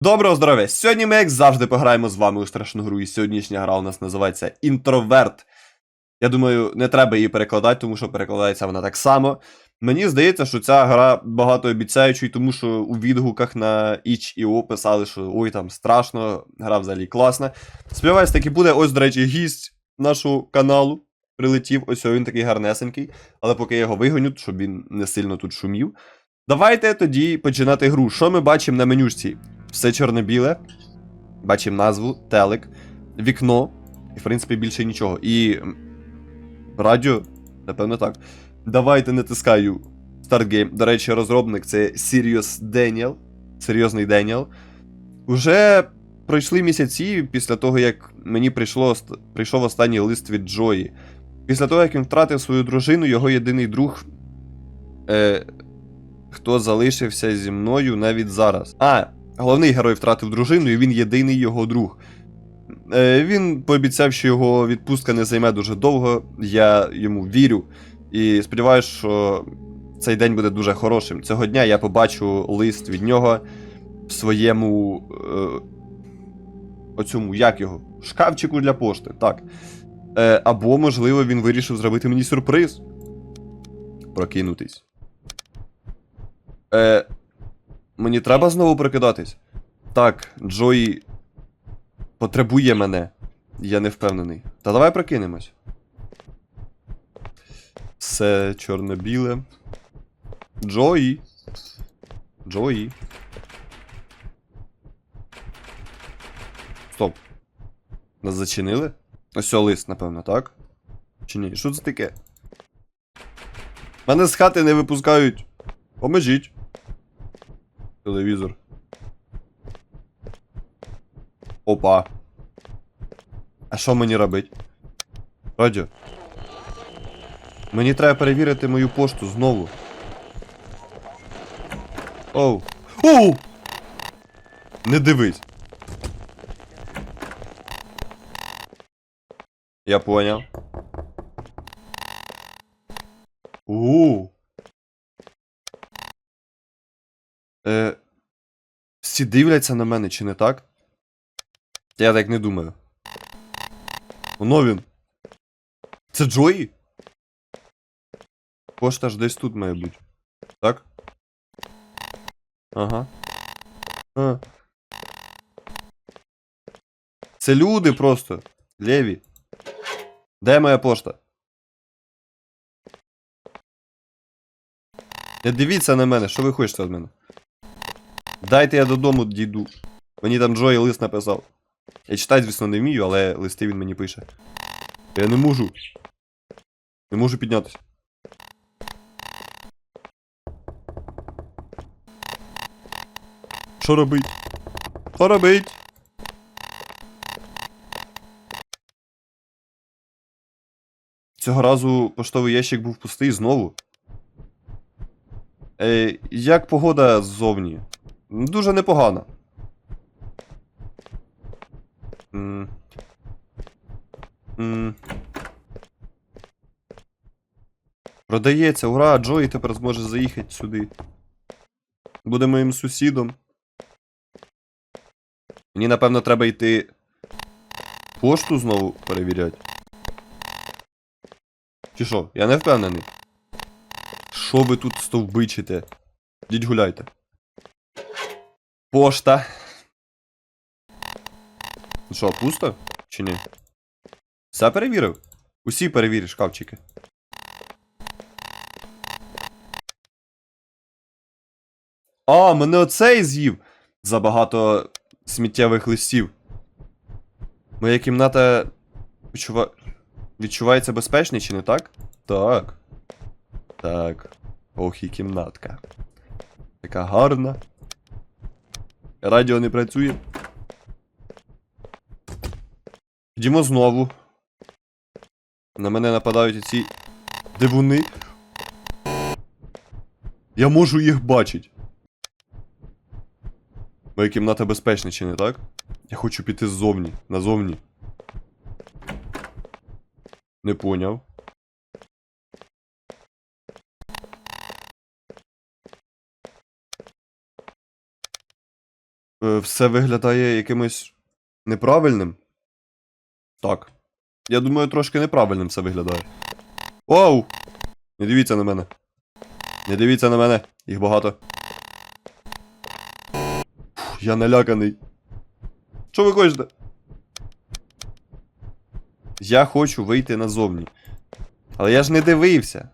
Доброго здоров'я! Сьогодні ми, як завжди, пограємо з вами у страшну гру, і сьогоднішня гра у нас називається Інтроверт. Я думаю, не треба її перекладати, тому що перекладається вона так само. Мені здається, що ця гра багатообіцяюча, і тому що у відгуках на itch.io писали, що ой, там страшно, гра взагалі класна. Сподіваюсь, таки буде. Ось, до речі, гість нашого каналу. Прилетів, ось він такий гарнесенький, але поки я його вигоню, щоб він не сильно тут шумів. Давайте тоді починати гру. Що ми бачимо на менюшці? Все чорно-біле. Бачимо назву, телек, вікно. І, в принципі, більше нічого. І. Радіо? Напевно, так. Давайте натискаю Start. До речі, розробник це Sirius Daniel. Серйозний Деніел. Уже пройшли місяці після того, як мені прийшло, прийшов останній лист від Джої. Після того, як він втратив свою дружину, його єдиний друг. Е, хто залишився зі мною навіть зараз. А, головний герой втратив дружину, і він єдиний його друг. Е, він пообіцяв, що його відпустка не займе дуже довго. Я йому вірю. І сподіваюся, що цей день буде дуже хорошим. Цього дня я побачу лист від нього в своєму. Е, оцьому, як його? Шкафчику для пошти. Так. Е, або, можливо, він вирішив зробити мені сюрприз. Прокинутись. Е, мені треба знову прокидатись? Так, Джої потребує мене. Я не впевнений. Та давай прокинемось. Все чорно-біле. Джої. Джої. Стоп. Нас зачинили? Ось лист, напевно, так? Чи ні? Що це таке? Мене з хати не випускають. Поможіть. Телевізор. Опа. А що мені робить? Радіо. Мені треба перевірити мою пошту знову. Оу. Оу! Не дивись. Я поняв. У. Е, всі дивляться на мене, чи не так? Я так не думаю. Воно він. Це Джої? Пошта ж десь тут має бути. Так? Ага. А. Це люди просто. Леві. Де моя пошта? Не дивіться на мене, що ви хочете від мене? Дайте я додому дійду. Мені там Джой лист написав. Я читати, звісно, не вмію, але листи він мені пише. Я не можу. Не можу піднятися. Що робить? Що робить? Цього разу поштовий ящик був пустий знову. Е, як погода ззовні? Дуже непогано. М. М. Продається, ура! Джої тепер зможе заїхати сюди. Буде моїм сусідом. Мені, напевно, треба йти пошту знову перевіряти. Чи що? Я не впевнений. Що ви тут стовбичите? Діть гуляйте. Пошта. Ну що, пусто? Чи ні? Все перевірив? Усі перевіриш шкафчики. А, мене оцей з'їв! Забагато сміттєвих листів. Моя кімната відчува... відчувається безпечніше, чи не так? Так. Так. Ох, і кімнатка. Така гарна. Радіо не працює. Йдімо знову. На мене нападають ці дивуни. Я можу їх бачити. Моя кімната безпечна, чи не так? Я хочу піти ззовні, назовні. Не поняв. Е, все виглядає якимось неправильним. Так. Я думаю, трошки неправильним все виглядає. Оу! Не дивіться на мене. Не дивіться на мене, їх багато. Я наляканий. Що ви хочете? Я хочу вийти назовні. Але я ж не дивився.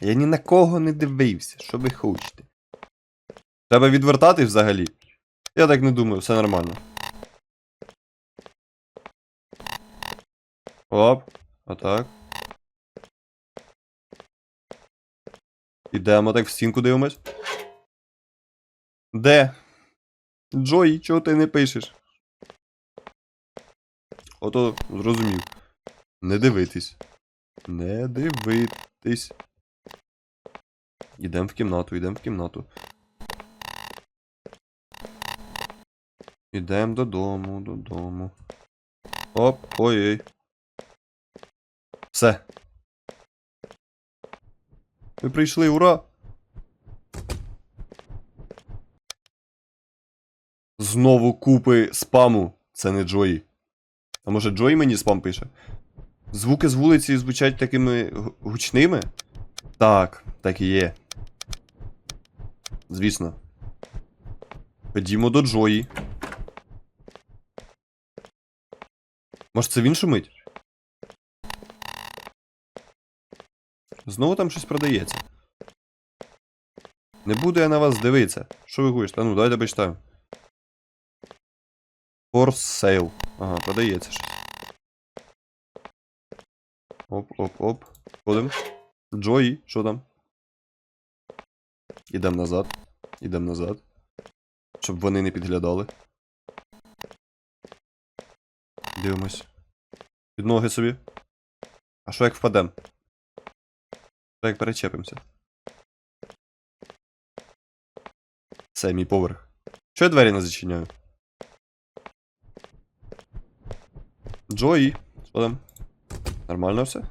Я ні на кого не дивився. Що ви хочете? Треба відвертатись взагалі. Я так не думаю, все нормально. Оп, отак. Ідемо так в стінку дивимось. Де? Джой, чого ти не пишеш? Ото зрозумів. Не дивитись. Не дивитись. Ідем в кімнату, ідем в кімнату. Ідем додому, додому. Оп, ой-ой. Все. Ми прийшли, ура! Знову купи спаму. Це не Джої. А може Джої мені спам пише? Звуки з вулиці звучать такими гучними? Так, так і є. Звісно. Ходімо до Джої. Може це він шумить? Знову там щось продається. Не буду я на вас дивитися. Що ви хочете? А ну, давайте почитаємо. For sale. Ага, продається щось. Оп, оп, оп. Ходим. Джої, що там? Ідем назад. Ідем назад. Щоб вони не підглядали. Дивимось. Під ноги собі. А що як впадем? Що як перечепимося? Це мій поверх. Чого я двері не зачиняю? Джої, що там? Нормально все?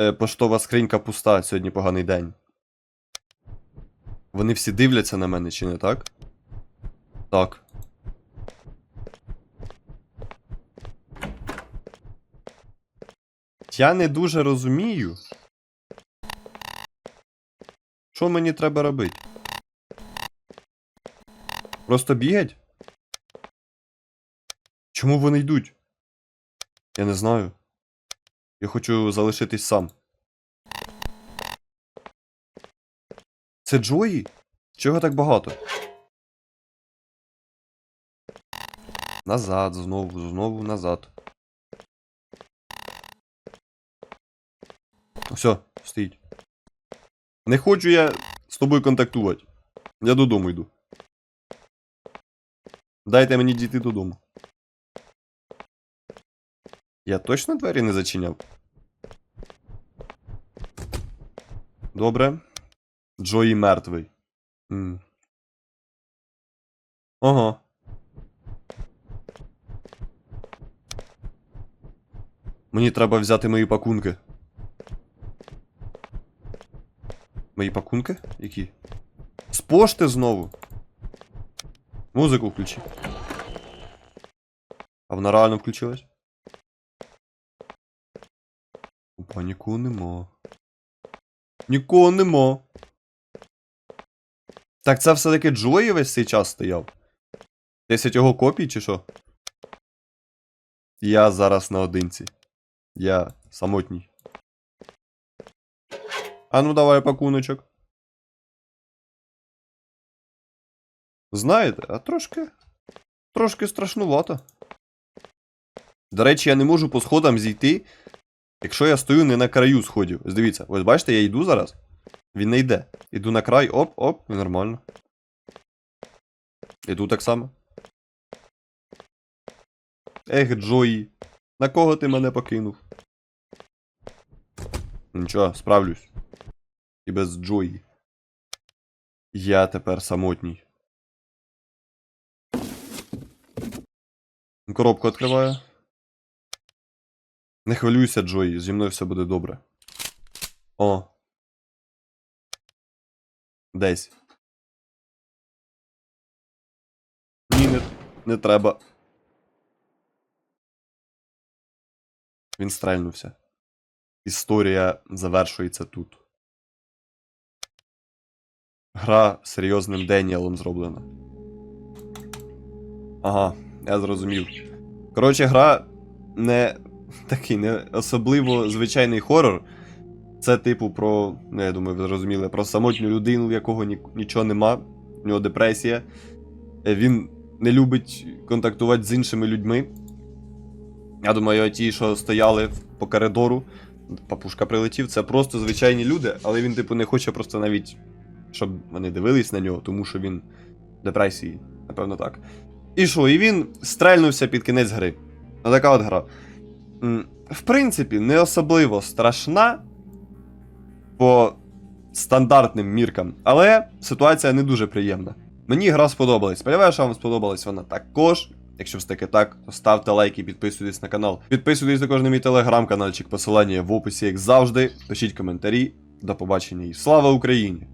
Е, поштова скринька пуста, сьогодні поганий день. Вони всі дивляться на мене, чи не так? Так. Я не дуже розумію. Що мені треба робити? Просто бігать? Чому вони йдуть? Я не знаю. Я хочу залишитись сам. Це Джої? Чого так багато? Назад, знову, знову назад. Все, стоїть. Не хочу я з тобою контактувати. Я додому йду. Дайте мені дійти додому. Я точно двері не зачиняв? Добре. Джої мертвий. М. Ага. Мені треба взяти мої пакунки. Мої пакунки? Які? З пошти знову. Музику включи. А вона реально включилась? Опа, нікого нема. Нікого нема. Так це все-таки Джої весь цей час стояв. 10 його копій чи що? Я зараз наодинці. Я самотній. А ну давай пакуночок. Знаєте, а трошки. Трошки страшнувато. До речі, я не можу по сходам зійти, якщо я стою не на краю сходів. Ось дивіться, ось бачите, я йду зараз. Він не йде. Іду на край, оп, оп, і нормально. Іду так само. Ех, Джої, на кого ти мене покинув? Нічого, справлюсь і без Джої. Я тепер самотній. Коробку відкриваю. Не хвилюйся, Джої, зі мною все буде добре. О. Десь. Ні, не, не треба. Він стрельнувся. Історія завершується тут. Гра серйозним Деніелом зроблена. Ага, я зрозумів. Коротше, гра не такий не особливо звичайний хорор. Це, типу, про, ну, я думаю, ви зрозуміли, про самотню людину, в якого ні, нічого нема, в нього депресія. Е, Він не любить контактувати з іншими людьми. Я думаю, ті, що стояли по коридору, папушка прилетів, це просто звичайні люди, але він, типу, не хоче просто навіть, щоб вони дивились на нього, тому що він в депресії, напевно, так. І що, і він стрельнувся під кінець гри. Ну, така от гра. В принципі, не особливо страшна по стандартним міркам, але ситуація не дуже приємна. Мені гра сподобалась. Сподіваюся, вам сподобалась вона також. Якщо все таки так, то ставте лайки, підписуйтесь на канал. Підписуйтесь також на мій телеграм-каналчик, посилання в описі, як завжди. Пишіть коментарі. До побачення і слава Україні!